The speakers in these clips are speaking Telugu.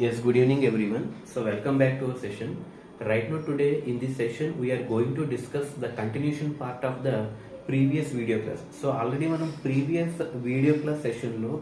Yes, good evening everyone. So welcome back to our session. Right now today in this session we are going to discuss the continuation part of the previous video class. So already మనం video class session సెషన్లో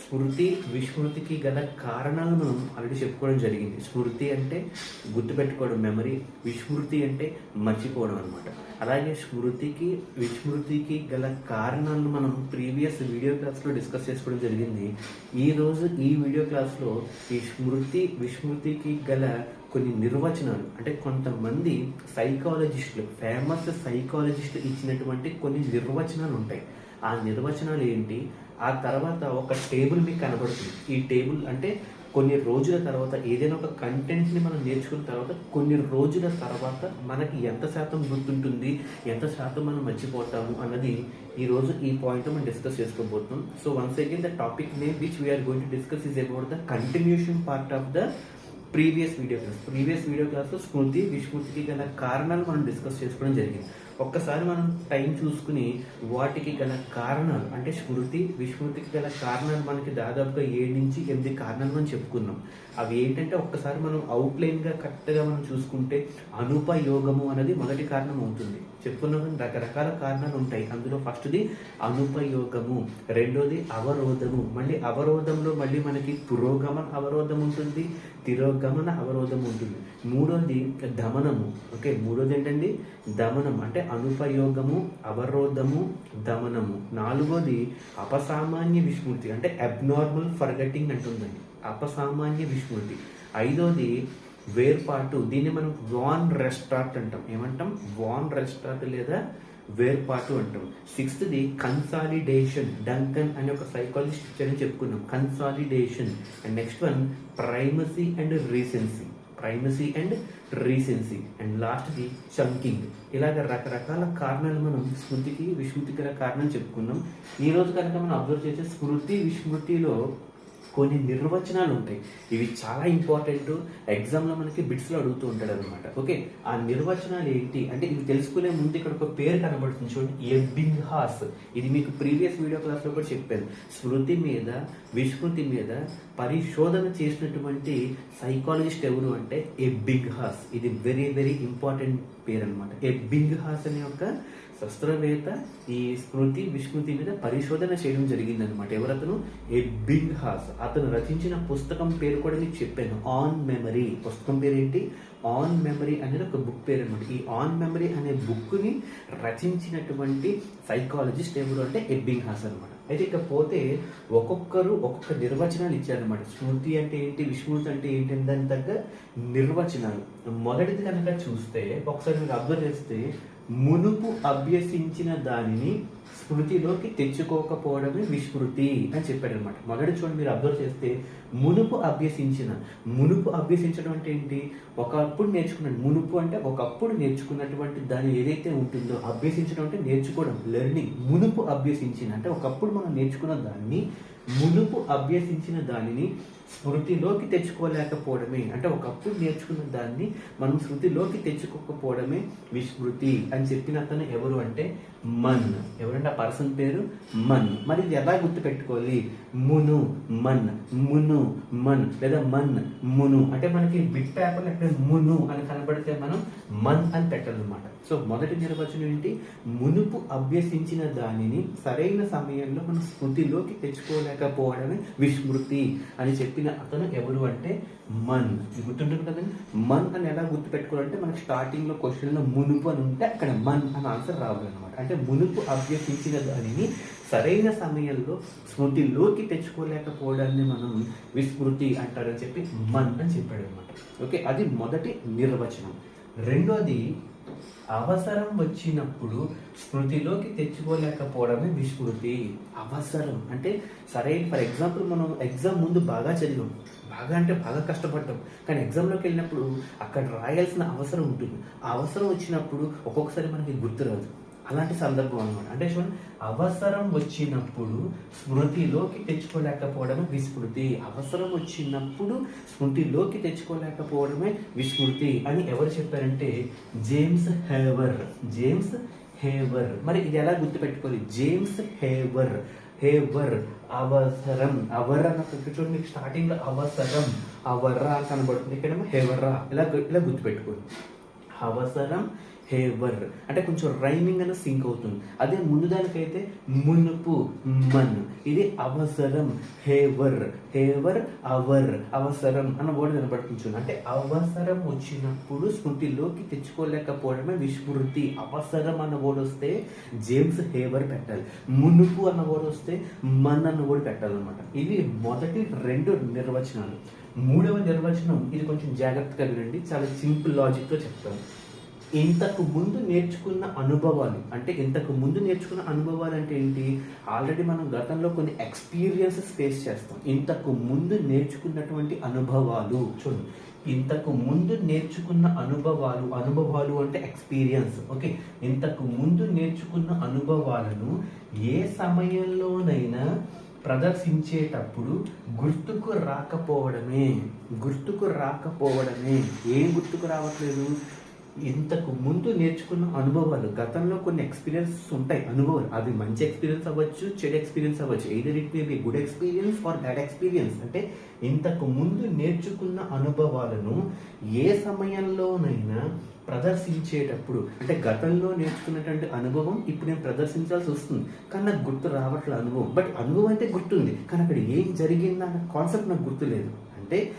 స్మృతి విస్మృతికి గల కారణాలు మనం ఆల్రెడీ చెప్పుకోవడం జరిగింది. స్మృతి అంటే గుర్తుపెట్టుకోవడం మెమరీ. విస్మృతి అంటే మర్చిపోవడం అనమాట అలాగే స్మృతికి విస్మృతికి గల కారణాలను మనం ప్రీవియస్ వీడియో క్లాస్లో డిస్కస్ చేసుకోవడం జరిగింది. ఈ రోజు ఈ వీడియో క్లాస్లో ఈ స్మృతి విస్మృతికి గల కొన్ని నిర్వచనాలు అంటే కొంతమంది సైకాలజిస్టులు ఫేమస్ సైకాలజిస్టులు ఇచ్చినటువంటి కొన్ని నిర్వచనాలు ఉంటాయి. ఆ నిర్వచనాలు ఏంటి? ఆ తర్వాత ఒక టేబుల్ మీకు కనబడుతుంది. ఈ టేబుల్ అంటే కొన్ని రోజుల తర్వాత ఏదైనా ఒక కంటెంట్ని మనం నేర్చుకున్న తర్వాత కొన్ని రోజుల తర్వాత మనకి ఎంత శాతం గుర్తుంటుంది ఎంత శాతం మనం మర్చిపోతాము అన్నది ఈ రోజు ఈ పాయింట్ మనం డిస్కస్ చేసుకోబోతున్నాం. So once again the topic name which we are going to discuss is about the continuation part of the previous video class previous video క్లాస్లో స్మృతి విస్మృతికి గల కారణాలు మనం డిస్కస్ చేసుకోవడం జరిగింది. ఒక్కసారి మనం టైం చూసుకుని వాటికి గల కారణాలు అంటే స్మృతి విస్మృతికి గల కారణాలు మనకి దాదాపుగా ఏడు నుంచి ఎనిమిది కారణాలు మనం చెప్పుకున్నాం. అవి ఏంటంటే ఒక్కసారి మనం అవుట్లైన్గా కరెక్ట్గా మనం చూసుకుంటే అనుపయోగము అనేది మొదటి కారణం అవుతుంది. చెప్పుకున్నాం రకరకాల కారణాలు ఉంటాయి. అందులో ఫస్ట్ది అనుపయోగము రెండోది అవరోధము. మళ్ళీ అవరోధంలో మళ్ళీ మనకి పురోగమన అవరోధం ఉంటుంది తిరోగమన అవరోధం ఉంటుంది. మూడోది దమనము. ఓకే మూడోది ఏంటండి దమనం అంటే అనుపయోగము అవరోధము దమనము. నాలుగోది అపసామాన్య విస్మృతి. అంటే అబ్నార్మల్ ఫర్గటింగ్ అంటుందండి. అపసామాన్య విస్మృతి. ఐదోది వేర్పాటు. దీన్ని మనం వాన్ రెస్టార్ట్ అంటాం. ఏమంటాం? వాన్ రెస్టార్ట్ లేదా వేర్పాటు అంటాం. సిక్స్త్ది కన్సాలిడేషన్ డంకన్ అనే ఒక సైకాలజిస్ట్ అని చెప్పుకున్నాం. Consolidation and next one primacy and recency. Primacy and recency and లాస్ట్ది chunking. ఇలాగ రకరకాల కారణాలు మనం స్మృతికి విస్మృతికి గల కారణం చెప్పుకున్నాం. ఈ రోజు కనుక మనం అబ్జర్వ్ చేసే స్మృతి విస్మృతిలో కొన్ని నిర్వచనాలు ఉంటాయి. ఇవి చాలా ఇంపార్టెంట్ ఎగ్జామ్లో మనకి బిట్స్లో అడుగుతూ ఉంటాడు అనమాట ఓకే ఆ నిర్వచనాలు ఏంటి? అంటే ఇవి తెలుసుకునే ముందు ఇక్కడ ఒక పేరు కనబడుతుంది చూడండి. ఎబ్బింగ్ హాస్ ఇది మీకు ప్రీవియస్ వీడియో క్లాస్లో కూడా చెప్పాను. స్మృతి మీద విస్మృతి మీద పరిశోధన చేసినటువంటి సైకాలజిస్ట్ ఎవరు అంటే ఎబ్బింగ్ హాస్ ఇది వెరీ వెరీ ఇంపార్టెంట్ పేరు అనమాట ఎబ్బింగ్ హాస్ అనే ఒక శస్త్రవేత్త ఈ స్మృతి విస్మృతి మీద పరిశోధన చేయడం జరిగింది అనమాట ఎవరతను? ఎబ్బింగ్ హాస్ అతను రచించిన పుస్తకం పేరు కూడా మీకు చెప్పాను. On memory. పుస్తకం పేరు ఏంటి ఆన్ మెమరీ అనేది ఒక బుక్ పేరు అనమాట ఈ ఆన్ మెమరీ అనే బుక్ని రచించినటువంటి సైకాలజిస్ట్ ఎవరు అంటే? ఎబ్బింగ్ హాస్ అనమాట అయితే ఇకపోతే ఒక్కొక్కరు ఒక్కొక్క నిర్వచనాలు ఇచ్చారనమాట స్మృతి అంటే ఏంటి? విస్మృతి అంటే ఏంటి? దాని తగ్గ నిర్వచనాలు. మొదటిది కనుక చూస్తే ఒకసారి మీరు అబ్జర్వ్ చేస్తే మునుపు అభ్యసించిన దానిని స్మృతిలోకి తెచ్చుకోకపోవడమే విస్మృతి అని చెప్పాడు అనమాట మొదటి చూడండి మీరు అబ్జర్వ్ చేస్తే మునుపు అభ్యసించిన మునుపు అభ్యసించడం అంటే ఏంటి? ఒకప్పుడు నేర్చుకున్న మునుపు అంటే ఒకప్పుడు నేర్చుకున్నటువంటి దాని ఏదైతే ఉంటుందో అభ్యసించడం అంటే నేర్చుకోవడం లెర్నింగ్ మునుపు అభ్యసించిన అంటే ఒకప్పుడు మనం నేర్చుకున్న దాన్ని మునుపు అభ్యసించిన దానిని స్మృతిలోకి తెచ్చుకోలేకపోవడమే. అంటే ఒకప్పుడు నేర్చుకున్న దాన్ని మనం స్మృతిలోకి తెచ్చుకోకపోవడమే విస్మృతి అని చెప్పిన అతను ఎవరు అంటే మన్. ఎవరంటే ఆ పర్సన్ పేరు? మన్. మరి ఇది ఎలా గుర్తుపెట్టుకోవాలి? మును మన్. మును మన్. లేదా మన్ మును. అంటే మనకి బిట్ పేపర్ ఎక్కడ మును అని కనబడితే మనం మన్ అని పెట్టాలన్నమాట. సో మొదటి నిర్వచనం ఏంటి? మునుపు అభ్యసించిన దానిని సరైన సమయంలో మనం స్మృతిలోకి తెచ్చుకోలేకపోవడమే విస్మృతి అని చెప్పిన అతను ఎవరు అంటే మన్. గుర్తుంటుంది కదండి? మన్ అని ఎలా గుర్తుపెట్టుకోవాలంటే మనకి స్టార్టింగ్లో క్వశ్చన్లో మునుపు అని ఉంటే అక్కడ మన్ అని ఆన్సర్ రావాలన్నమాట. అంటే మునుపు అభ్యసించిన దానిని సరైన సమయంలో స్మృతిలోకి తెచ్చుకోలేకపోవడాన్ని మనం విస్మృతి అంటారని చెప్పి మన్ అని చెప్పాడు అనమాట ఓకే అది మొదటి నిర్వచనం. రెండోది అవసరం వచ్చినప్పుడు స్మృతిలోకి తెచ్చుకోలేకపోవడమే విస్మృతి. అవసరం. అంటే సరైన ఫర్ ఎగ్జాంపుల్ మనం ఎగ్జామ్ ముందు బాగా చదివాం. బాగా అంటే బాగా కష్టపడ్డాం. కానీ ఎగ్జామ్లోకి వెళ్ళినప్పుడు అక్కడ రాయాల్సిన అవసరం ఉంటుంది. ఆ అవసరం వచ్చినప్పుడు ఒక్కొక్కసారి మనకి గుర్తురాదు అలాంటి సందర్భం అనమాట అంటే చూడండి అవసరం వచ్చినప్పుడు స్మృతిలోకి తెచ్చుకోలేకపోవడమే విస్మృతి. అవసరం వచ్చినప్పుడు స్మృతిలోకి తెచ్చుకోలేకపోవడమే విస్మృతి అని ఎవరు చెప్పారంటే జేమ్స్ హేవర్. James haywire. మరి ఇది ఎలా గుర్తుపెట్టుకోవాలి? జేమ్స్ హేవర్. హేవర్ అవసరం. అవర్ అన్న చూడండి మీకు స్టార్టింగ్లో అవసరం. అవర్రా కనబడుతుంది. ఇక్కడ హేవర్రా. ఇలా ఇలా గుర్తుపెట్టుకోండి. అవసరం హేవర్ అంటే కొంచెం రైమింగ్ అనేది సింక్ అవుతుంది. అదే ముందు దానికైతే మునుపు మన్. ఇది అవసరం హేవర్. Haywire hour. అవసరం అన్న వర్డ్ కనబడుతుంది అంటే అవసరం వచ్చినప్పుడు స్మృతిలోకి తెచ్చుకోలేకపోవడమే విస్మృతి. అవసరం అన్న వర్డ్ వస్తే జేమ్స్ హేవర్ పెట్టాలి. మునుపు అన్న వర్డ్ వస్తే మన్ అన్న వర్డ్ పెట్టాలన్నమాట. ఇవి మొదటి రెండు నిర్వచనాలు. మూడవ నిర్వచనం ఇది కొంచెం జాగ్రత్తగా వినండి. చాలా సింపుల్ లాజిక్తో చెప్తాను. ఇంతకు ముందు నేర్చుకున్న అనుభవాలు అంటే ఇంతకు ముందు నేర్చుకున్న అనుభవాలు అంటే ఏంటి? ఆల్రెడీ మనం గతంలో కొన్ని ఎక్స్పీరియన్సెస్ ఫేస్ చేస్తాం. ఇంతకు ముందు నేర్చుకున్నటువంటి అనుభవాలు చూడండి ఇంతకు ముందు నేర్చుకున్న అనుభవాలు అనుభవాలు అంటే ఎక్స్పీరియన్స్ ఓకే? ఇంతకు ముందు నేర్చుకున్న అనుభవాలను ఏ సమయంలోనైనా ప్రదర్శించేటప్పుడు గుర్తుకు రాకపోవడమే. గుర్తుకు రాకపోవడమే. ఏం గుర్తుకు రావట్లేదు? ఇంతకు ముందు నేర్చుకున్న అనుభవాలు గతంలో కొన్ని ఎక్స్పీరియన్స్ ఉంటాయి అనుభవాలు. అవి మంచి ఎక్స్పీరియన్స్ అవ్వచ్చు చెడు ఎక్స్పీరియన్స్ అవ్వచ్చు. Either it may be good experience or bad experience అంటే ఇంతకు ముందు నేర్చుకున్న అనుభవాలను ఏ సమయంలోనైనా ప్రదర్శించేటప్పుడు అంటే గతంలో నేర్చుకున్నటువంటి అనుభవం ఇప్పుడు నేను ప్రదర్శించాల్సి వస్తుంది. కానీ నాకు గుర్తు రావట్లే అనుభవం. బట్ అనుభవం అంటే గుర్తుంది. కానీ అక్కడ ఏం జరిగిందన్న కాన్సెప్ట్ నాకు గుర్తులేదు. అంటే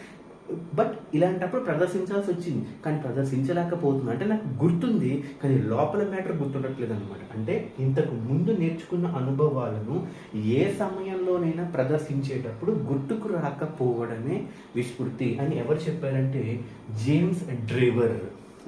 బట్ ఇలాంటప్పుడు ప్రదర్శించాల్సి వచ్చింది. కానీ ప్రదర్శించలేకపోతుంది అంటే నాకు గుర్తుంది కానీ లోపల మ్యాటర్ గుర్తుండట్లేదు అనమాట అంటే ఇంతకు ముందు నేర్చుకున్న అనుభవాలను ఏ సమయంలోనైనా ప్రదర్శించేటప్పుడు గుర్తుకు రాకపోవడమే విస్మృతి అని ఎవరు చెప్పారంటే James Driver.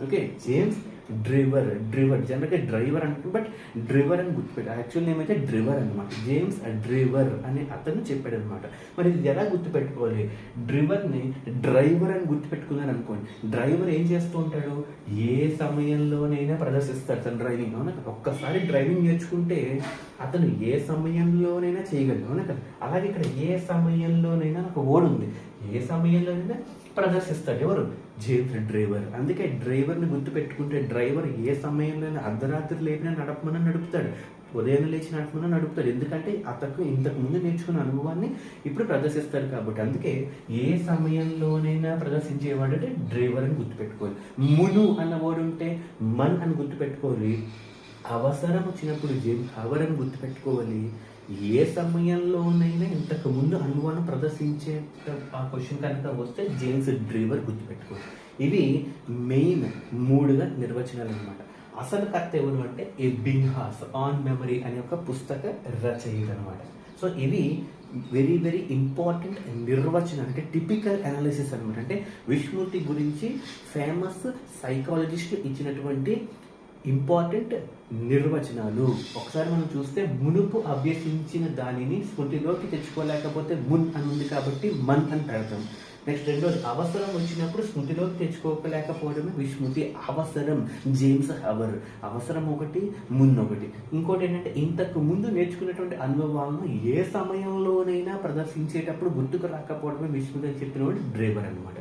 Okay? James Driver driver జనరల్గా డ్రైవర్ అంటే బట్ డ్రైవర్ అని గుర్తుపెట్టారు యాక్చువల్ నేమ్ అయితే డ్రైవర్ అనమాట జేమ్స్ డ్రైవర్ అని అతను చెప్పాడు అనమాట మరి ఇది ఎలా గుర్తుపెట్టుకోవాలి? డ్రైవర్ని డ్రైవర్ అని గుర్తుపెట్టుకున్నాను అనుకోండి. డ్రైవర్ ఏం చేస్తూ ఉంటాడు? ఏ సమయంలోనైనా ప్రదర్శిస్తాడు తన డ్రైవింగ్. అవునా ఒక్కసారి డ్రైవింగ్ నేర్చుకుంటే అతను ఏ సమయంలోనైనా చేయగలడు. అవునా కదా? అలాగే ఇక్కడ ఏ సమయంలోనైనా నాకు ఓడి ఉంది ఏ సమయంలోనైనా ప్రదర్శిస్తాడు. ఎవరు? James Driver. అందుకే డ్రైవర్ని గుర్తుపెట్టుకుంటే డ్రైవర్ ఏ సమయంలో అర్ధరాత్రి లేపినా నడపమని నడుపుతాడు. ఉదయం లేచి నడపమని నడుపుతాడు. ఎందుకంటే అతను ఇంతకు ముందు నేర్చుకున్న అనుభవాన్ని ఇప్పుడు ప్రదర్శిస్తాడు కాబట్టి. అందుకే ఏ సమయంలోనైనా ప్రదర్శించేవాడు అంటే డ్రైవర్ అని గుర్తుపెట్టుకోవాలి. మును అన్న వర్డ్ ఉంటే మన్ అని గుర్తుపెట్టుకోవాలి. అవసరం వచ్చినప్పుడు జేమ్స్ అవర్ అని గుర్తుపెట్టుకోవాలి. ఏ సమయంలోనైనా ఇంతకు ముందు అనుభవాన్ని ప్రదర్శించే ఆ క్వశ్చన్ కనుక వస్తే జేమ్స్ డ్రీవర్ గుర్తుపెట్టుకోవాలి ఇవి మెయిన్ మూడుగా నిర్వచనాలు అనమాట అసలు కర్త ఎవరు అంటే ఎబ్బింగ్హాస్ ఆన్ మెమరీ అనే ఒక పుస్తక రచయిత అనమాట సో ఇవి వెరీ వెరీ ఇంపార్టెంట్ నిర్వచనం అంటే టిపికల్ అనాలిసిస్ అనమాట అంటే విష్ణుమూర్తి గురించి ఫేమస్ సైకాలజిస్ట్ ఇచ్చినటువంటి ఇంపార్టెంట్ నిర్వచనాలు. ఒకసారి మనం చూస్తే మునుపు అభ్యసించిన దానిని స్మృతిలోకి తెచ్చుకోలేకపోతే మున్ అని ఉంది కాబట్టి మన్ అని పెడతాం. నెక్స్ట్ రెండోది అవసరం వచ్చినప్పుడు స్మృతిలోకి తెచ్చుకోలేకపోవడమే విస్మృతి అవసరం. జేమ్స్ హవర్ అవసరం ఒకటి ముందు ఒకటి. ఇంకోటి ఏంటంటే ఇంతకు ముందు నేర్చుకున్నటువంటి అనుభవాలను ఏ సమయంలోనైనా ప్రదర్శించేటప్పుడు గుర్తుకు రాకపోవడమే విస్మృతి అని చెప్పినవాడు డ్రైవర్ అనమాట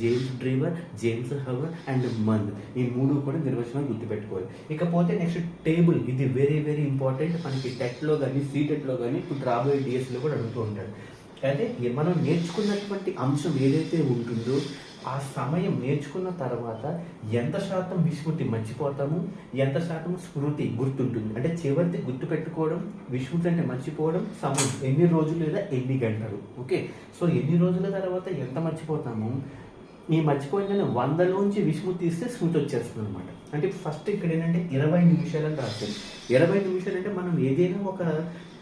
James Driver James Hover and Munn ఈ మూడు కూడా నిర్వచనం గుర్తుపెట్టుకోవాలి. ఇకపోతే నెక్స్ట్ టేబుల్. ఇది వెరీ వెరీ ఇంపార్టెంట్ మనకి టెట్లో కానీ సీటెట్లో కానీ ఇప్పుడు రాబోయే డిఎస్లో కూడా అడుగుతూ ఉంటాడు అయితే మనం నేర్చుకున్నటువంటి అంశం ఏదైతే ఉంటుందో ఆ సమయం నేర్చుకున్న తర్వాత ఎంత శాతం విస్మృతి మర్చిపోతాము? ఎంత శాతం స్మృతి గుర్తుంటుంది? అంటే చివరిది గుర్తు పెట్టుకోవడం విస్మృతి అంటే మర్చిపోవడం సమయం ఎన్ని రోజులు లేదా ఎన్ని గంటలు? ఓకే? సో ఎన్ని రోజుల తర్వాత ఎంత మర్చిపోతాము? ఈ మర్చిపోయిన వందలోంచి విస్మృతి ఇస్తే స్మృతి వచ్చేస్తుంది అనమాట అంటే ఫస్ట్ ఇక్కడ ఏంటంటే ఇరవై నిమిషాలని రాస్తుంది ఇరవై నిమిషాలు అంటే మనం ఏదైనా ఒక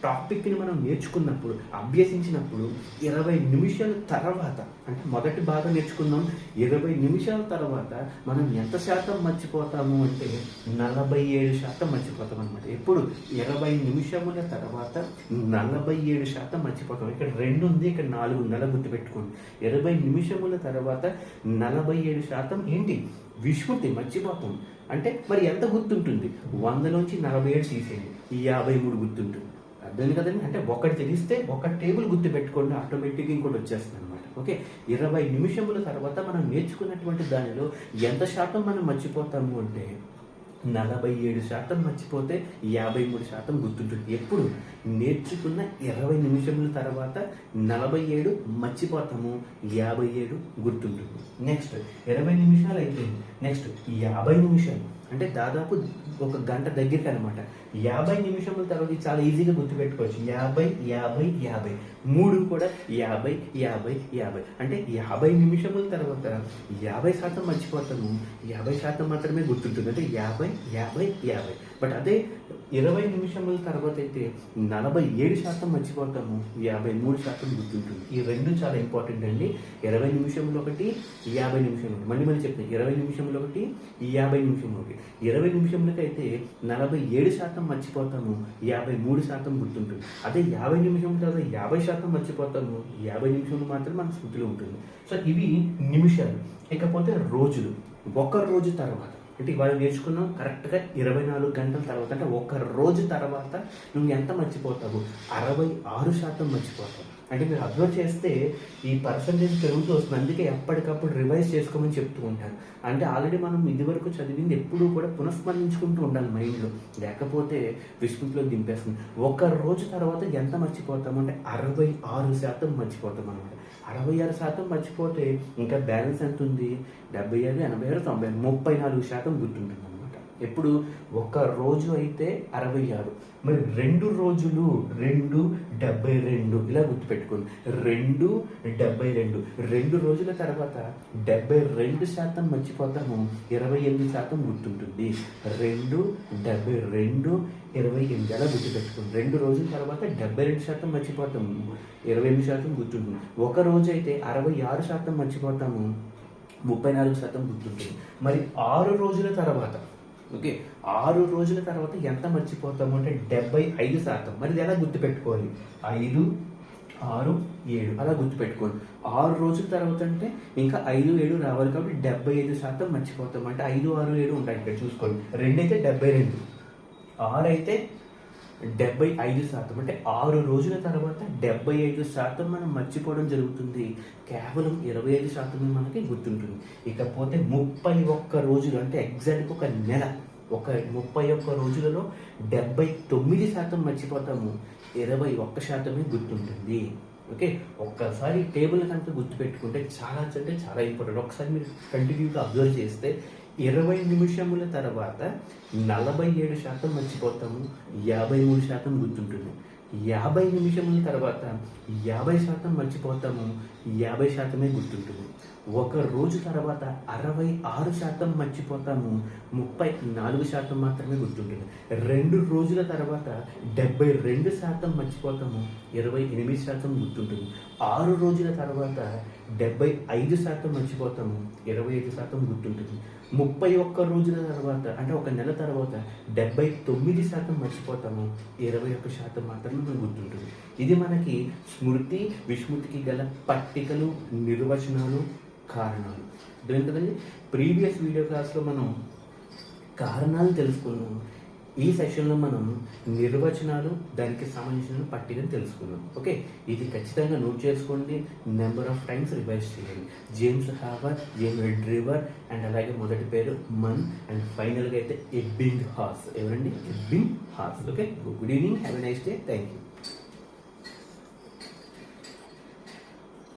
టాపిక్ని మనం నేర్చుకున్నప్పుడు అభ్యసించినప్పుడు ఇరవై నిమిషాల తర్వాత అంటే మొదటి భాగం నేర్చుకున్నాం ఇరవై నిమిషాల తర్వాత మనం ఎంత శాతం మర్చిపోతాము అంటే నలభై ఏడు శాతం మర్చిపోతాం అనమాట ఎప్పుడు? ఇరవై నిమిషముల తర్వాత నలభై ఏడు శాతం మర్చిపోతాం. ఇక్కడ రెండు ఉంది ఇక్కడ నాలుగు నెల గుర్తు గుర్తుపెట్టుకోండి. ఇరవై నిమిషముల తర్వాత నలభై ఏడు శాతం ఏంటి? విస్మృతి మర్చిపోతాం. అంటే మరి ఎంత గుర్తుంటుంది? వందలోంచి నలభై ఏడు తీసేయండి. ఈ యాభై మూడు గుర్తుంటుంది. అర్థం కదండి అంటే ఒకటి తెలిస్తే ఒక టేబుల్ గుర్తు పెట్టుకోండి ఆటోమేటిక్గా ఇంకోటి వచ్చేస్తుంది అనమాట ఓకే? ఇరవై నిమిషముల తర్వాత మనం నేర్చుకున్నటువంటి దానిలో ఎంత శాతం మనం మర్చిపోతాము అంటే నలభై ఏడు శాతం మర్చిపోతే యాభై మూడు శాతం గుర్తుంటుంది. ఎప్పుడు? నేర్చుకున్న ఇరవై నిమిషముల తర్వాత నలభై ఏడు మర్చిపోతాము యాభై ఏడు గుర్తుంటుంది. నెక్స్ట్ ఇరవై నిమిషాలు అయిపోయింది. నెక్స్ట్ యాభై నిమిషాలు. అంటే దాదాపు ఒక గంట దగ్గరికి అనమాట యాభై నిమిషముల తర్వాత చాలా ఈజీగా గుర్తుపెట్టుకోవచ్చు. యాభై యాభై యాభై. మూడు కూడా యాభై యాభై యాభై. అంటే యాభై నిమిషముల తర్వాత యాభై శాతం మర్చిపోతాము యాభై శాతం మాత్రమే గుర్తుంటుంది. అంటే యాభై యాభై యాభై. బట్ అదే ఇరవై నిమిషముల తర్వాత అయితే నలభై ఏడు శాతం మర్చిపోతాము. యాభై మూడు శాతం గుర్తుంటుంది. ఈ రెండు చాలా ఇంపార్టెంట్ అండి. ఇరవై నిమిషంలో ఒకటి యాభై నిమిషములు ఒకటి. మళ్ళీ మళ్ళీ చెప్తాను ఇరవై నిమిషంలో ఒకటి యాభై నిమిషంలో ఒకటి. ఇరవై నిమిషంలోకి అయితే నలభై ఏడు శాతం మర్చిపోతాము. యాభై మూడు శాతం గుర్తుంటుంది. అదే యాభై నిమిషం తర్వాత యాభై శాతం మర్చిపోతాము. యాభై నిమిషంలో మాత్రం మన స్మృతిలో ఉంటుంది. సో ఇవి నిమిషాలు ఇకపోతే రోజులు. ఒక రోజు తర్వాత. అంటే ఇవాళ నేర్చుకున్నాం కరెక్ట్గా ఇరవై నాలుగు గంటల తర్వాత అంటే ఒక రోజు తర్వాత నువ్వు ఎంత మర్చిపోతావు? అరవై ఆరు శాతం మర్చిపోతావు. అంటే మీరు అబ్జర్వ్ చేస్తే ఈ పర్సంటేజ్ పెరుగుతూ వస్తుంది. అందుకే ఎప్పటికప్పుడు రివైజ్ చేసుకోమని చెప్తూ ఉంటారు. అంటే ఆల్రెడీ మనం ఇదివరకు చదివింది ఎప్పుడూ కూడా పునఃస్మరించుకుంటూ ఉండాలి మైండ్లో లేకపోతే విస్మృతిలో దింపేస్తుంది. ఒక రోజు తర్వాత ఎంత మర్చిపోతాం? అంటే అరవై ఆరు శాతం మర్చిపోతాం అనమాట అరవై ఆరు శాతం మర్చిపోతే ఇంకా బ్యాలెన్స్ ఎంత ఉంది డెబ్బై ఆరు ఎనభై ఆరు తొంభై ఆరు ముప్పై నాలుగు శాతం గుర్తుంటుంది ఎప్పుడు? ఒక రోజు అయితే అరవై ఆరు. మరి రెండు రోజులు రెండు డెబ్బై రెండు. ఇలా గుర్తుపెట్టుకోండి. రెండు డెబ్బై రెండు. రెండు రోజుల తర్వాత డెబ్బై రెండు శాతం మర్చిపోతాము. ఇరవై ఎనిమిది శాతం గుర్తుంటుంది. రెండు డెబ్బై రెండు ఇరవై ఎనిమిది. అలా గుర్తుపెట్టుకోండి. రెండు రోజుల తర్వాత డెబ్బై రెండు శాతం మర్చిపోతాము. ఇరవై ఎనిమిది శాతం గుర్తుంటుంది. ఒక రోజు అయితే అరవై ఆరు శాతం మర్చిపోతాము. ముప్పై నాలుగు శాతం గుర్తుంటుంది. మరి ఆరు రోజుల తర్వాత ఓకే ఆరు రోజుల తర్వాత ఎంత మర్చిపోతాము అంటే డెబ్బై ఐదు శాతం. మరి ఇది ఎలా గుర్తుపెట్టుకోవాలి? ఐదు ఆరు ఏడు. అలా గుర్తుపెట్టుకోండి. ఆరు రోజుల తర్వాత అంటే ఇంకా ఐదు ఏడు రావాలి కాబట్టి డెబ్బై ఐదు శాతం మర్చిపోతాం అంటే ఐదు ఆరు ఏడు ఉంటాయి ఇక్కడ చూసుకోండి. రెండు అయితే డెబ్బై రెండు. ఆరు అయితే డెబ్బై ఐదు శాతం అంటే ఆరు రోజుల తర్వాత డెబ్బై ఐదు శాతం మనం మర్చిపోవడం జరుగుతుంది. కేవలం ఇరవై ఐదు శాతం మనకి గుర్తుంటుంది. ఇకపోతే ముప్పై ఒక్క రోజులు అంటే ఎగ్జాక్ట్గా ఒక నెల ఒక ముప్పై ఒక్క రోజులలో డెబ్బై తొమ్మిది శాతం మర్చిపోతాము. ఇరవై ఒక్క శాతమే గుర్తుంటుంది. ఓకే? ఒక్కసారి టేబుల్ కనుక గుర్తుపెట్టుకుంటే చాలా అంటే చాలా ఇంపార్టెంట్. ఒకసారి మీరు కంటిన్యూగా అబ్జర్వ్ చేస్తే ఇరవై నిమిషముల తర్వాత నలభై ఏడు శాతం మర్చిపోతాము యాభై మూడు శాతం గుర్తుంటుంది. యాభై నిమిషముల తర్వాత యాభై శాతం మర్చిపోతాము యాభై శాతమే గుర్తుంటుంది. ఒక రోజు తర్వాత అరవై ఆరు శాతం మర్చిపోతాము ముప్పై నాలుగు శాతం మాత్రమే గుర్తుంటుంది. రెండు రోజుల తర్వాత డెబ్బై రెండు శాతం మర్చిపోతాము ఇరవై ఎనిమిది శాతం గుర్తుంటుంది. ఆరు రోజుల తర్వాత డెబ్బై ఐదు శాతం మర్చిపోతాము ఇరవై ఐదు శాతం గుర్తుంటుంది. ముప్పై ఒక్క రోజుల తర్వాత అంటే ఒక నెల తర్వాత డెబ్బై తొమ్మిది శాతం మర్చిపోతాము. ఇరవై ఒక్క శాతం మాత్రమే మనకు గుర్తుంటుంది. ఇది మనకి స్మృతి విస్మృతికి గల పట్టికలు నిర్వచనాలు కారణాలు. ఏంటంటే కదండి? ప్రీవియస్ వీడియో క్లాస్లో మనం కారణాలు తెలుసుకున్నాము. ఈ సెషన్లో మనం నిర్వచనాలు దానికి సంబంధించిన పట్టికను తెలుసుకున్నాం ఓకే? ఇది ఖచ్చితంగా నోట్ చేసుకోండి. నెంబర్ ఆఫ్ టైమ్స్ రివైజ్ చేయండి. James Haver James River and అలాగే మొదటి పేరు మన్ అండ్ ఫైనల్గా అయితే ఎబ్బింగ్ హార్స్ ఎవరండి? Ebbinghaus okay? Good evening have a nice day thank you